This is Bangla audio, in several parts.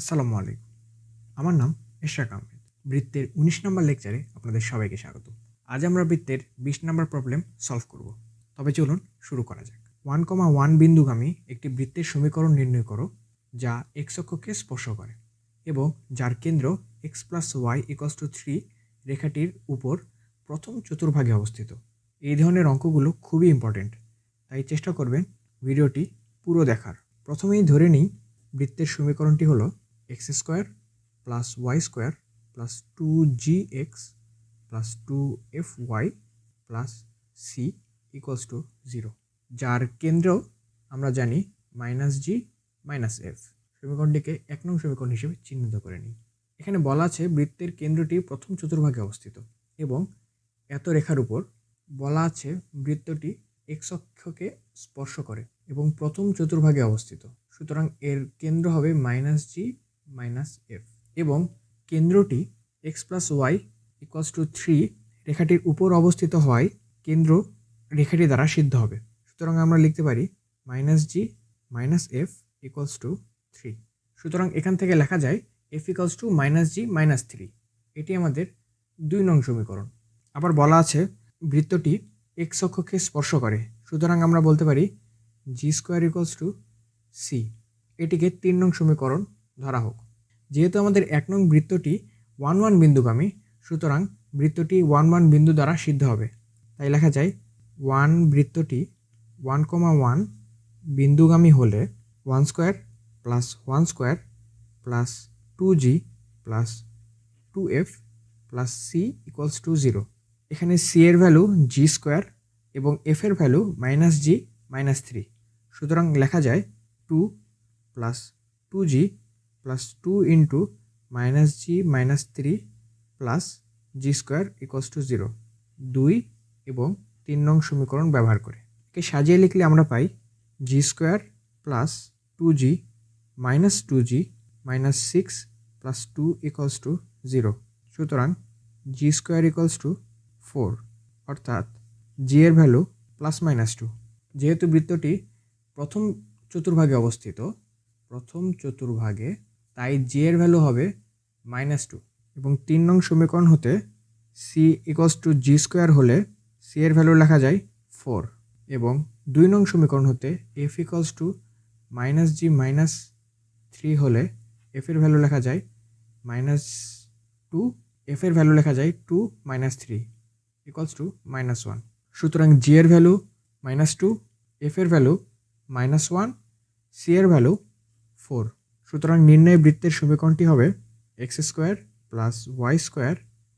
আসসালামু আলাইকুম। আমার নাম এশরাক আহমেদ। বৃত্তের উনিশ নম্বর লেকচারে আপনাদের সবাইকে স্বাগত। আজ আমরা বৃত্তের বিশ নম্বর প্রবলেম সলভ করব। তবে চলুন শুরু করা যাক। ওয়ান কমা ওয়ান বিন্দুগামী একটি বৃত্তের সমীকরণ নির্ণয় করো, যা এক্স অক্ষকে স্পর্শ করে এবং যার কেন্দ্র x plus y equals to three রেখাটির উপর প্রথম চতুর্ভাগে অবস্থিত। এই ধরনের অঙ্কগুলো খুবই ইম্পর্ট্যান্ট তাই চেষ্টা করবেন ভিডিওটি পুরো দেখার। প্রথমেই ধরে নিই, বৃত্তের সমীকরণটি হলো x square plus y square plus two g x plus two f y plus c equals to zero. যার কেন্দ্র আমরা জানি মাইনাস জি মাইনাস এফ। সমীকরণটিকে এক নং সমীকরণ হিসেবে চিহ্নিত করে নিই। এখানে বলা আছে বৃত্তের কেন্দ্রটি প্রথম চতুর্ভাগে অবস্থিত এবং এত রেখার উপর বলা আছে বৃত্তটি এক্স অক্ষকে স্পর্শ করে এবং প্রথম চতুর্ভাগে অবস্থিত। সুতরাং এর কেন্দ্র হবে মাইনাস জি মাইনাস এফ এবং কেন্দ্রটি x plus y equals to three রেখাটির উপর অবস্থিত হওয়ায় কেন্দ্র রেখাটি দ্বারা সিদ্ধ হবে। সুতরাং আমরা লিখতে পারি minus g minus f equals to three সুতরাং এখান থেকে লেখা যায় f equals to minus g minus three এটি আমাদের দুই নং সমীকরণ। আবার বলা আছে বৃত্তটি এক্স অক্ষকে স্পর্শ করে। সুতরাং আমরা বলতে পারি g square equals to c এটিকে তিন নং সমীকরণ ধরা হোক। যেহেতু আমাদের এক নং বৃত্তটি ওয়ান ওয়ান বিন্দুগামী, সুতরাং বৃত্তটি ওয়ান ওয়ান বিন্দু দ্বারা সিদ্ধ হবে। তাই লেখা যায়, ওয়ান বৃত্তটি ওয়ান কমা ওয়ান বিন্দুগামী হলে one square plus one square plus two g plus two f plus c equals to zero. এখানে সি এর ভ্যালু জি স্কোয়ার এবং এফ এর value minus g minus three. সুতরাং লেখা যায় two plus two g plus two into minus g minus three plus g square equals to zero দুই এবং তিন নং সমীকরণ ব্যবহার করে। একে সাজিয়ে লিখলে আমরা পাই g square plus two g minus two g minus six plus two equals to zero সুতরাং g square equals to four অর্থাৎ জি এর ভ্যালু প্লাস মাইনাস টু যেহেতু বৃত্তটি প্রথম চতুর্ভাগে অবস্থিত, প্রথম চতুর্ভাগে তাই জি এর ভ্যালু হবে মাইনাস টু এবং তিন নং সমীকরণ হতে c equals to g square হলে সি এর ভ্যালু লেখা যায় ফোর এবং দুই নং সমীকরণ হতে f equals to minus g minus three হলে এফ এর ভ্যালু লেখা যায় মাইনাস টু এফ এর ভ্যালু লেখা যায় two minus three equals to minus one সুতরাং জি এর ভ্যালু মাইনাস টু এফ এর ভ্যালু মাইনাস ওয়ান সি এর ভ্যালু ফোর সুতরাং নির্ণয় বৃত্তের সমীকরণটি হবে x square plus y square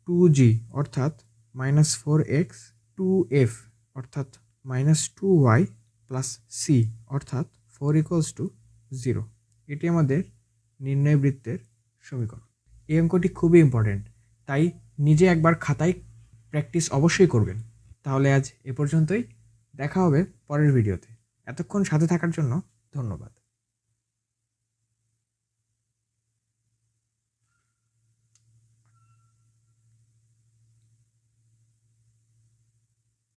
two g অর্থাৎ minus four x two f অর্থাৎ minus two y plus c অর্থাৎ ফোর ইকুয়ালস টু জিরো এটি আমাদের নির্ণয় বৃত্তের সমীকরণ। এই অঙ্কটি খুবই ইম্পর্ট্যান্ট তাই নিজে একবার খাতায় প্র্যাকটিস অবশ্যই করবেন। তাহলে আজ এ পর্যন্তই, দেখা হবে পরের ভিডিওতে এতক্ষণ সাথে থাকার জন্য ধন্যবাদ।